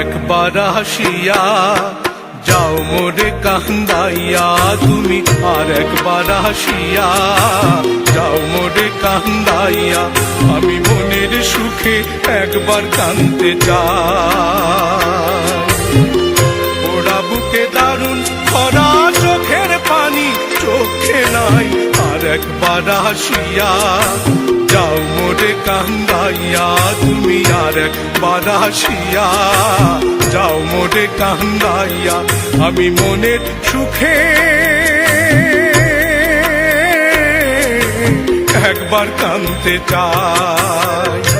একবার আসিয়া যাও মোরে কান্দাইয়া, তুমি আর একবার আসিয়া যাও মোরে কান্দাইয়া, আমি মনের সুখে একবার কান্দতে চাই। ওরা বুকে দারুণ খরা চোখের পানি, চোখে নাই একবার আসিয়া যাও মোরে কান্দাইয়া, তুমি আর একবার আসিয়া যাও মোরে কান্দাইয়া, আমি মনের সুখে একবার কানতে চাই।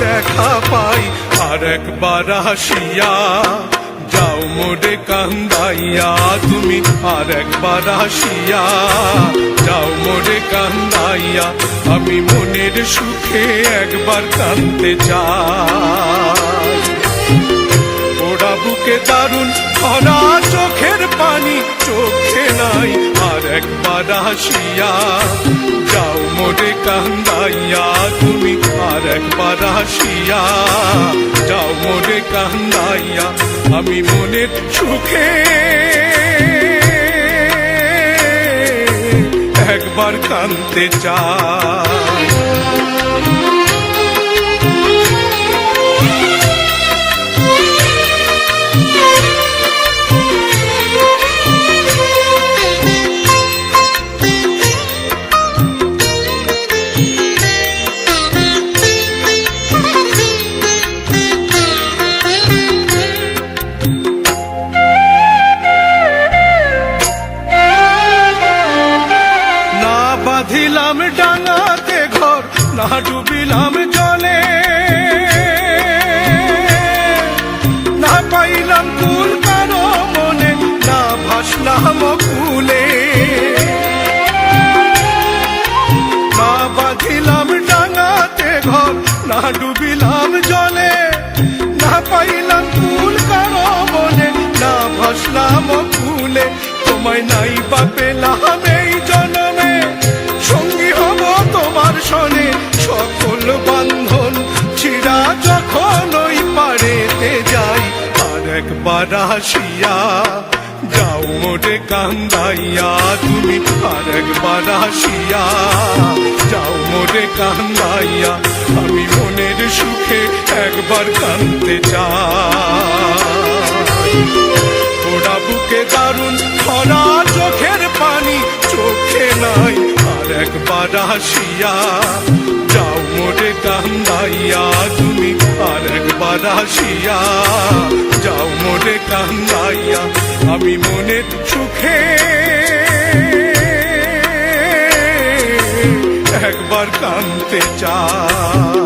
দেখা পাই, আর একবার আসিয়া যাও মোডে কান্দাইয়া। তুমি আর একবার আসিয়া যাও মোরে কান্দাইয়া। আমি মনের সুখে একবার কান্দতে চাই। বুকে দারুণ খরা চোখের পানি চোখে নাই। আর একবার আসিয়া যাও মোরে কান্দাইয়া, তুমি আর একবার আসিয়া যাও মোরে কান্দাইয়া, আমি মনের সুখে। একবার কান্দতে চাই। বাঁধিলাম ডাঙাতে ঘর না ডুবিলাম তোমার সকল বান্ধন ছিড়া যখন ওই পারেতে যাই, আর একবার আসিয়া যাও মোরে কান্দাইয়া তুমি, আর একবার আসিয়া যাও মোরে কান্দাইয়া আমি মনের সুখে একবার কান্দতে চাই। ওরা বুকে দারুণ খরা চোখের পানি, চোখে নাই একবার আসিয়া যাও মোরে কান্দাইয়া, তুমি আর একবার আসিয়া যাও মোরে কান্দাইয়া, আমি মনের সুখে। একবার কানতে চাই।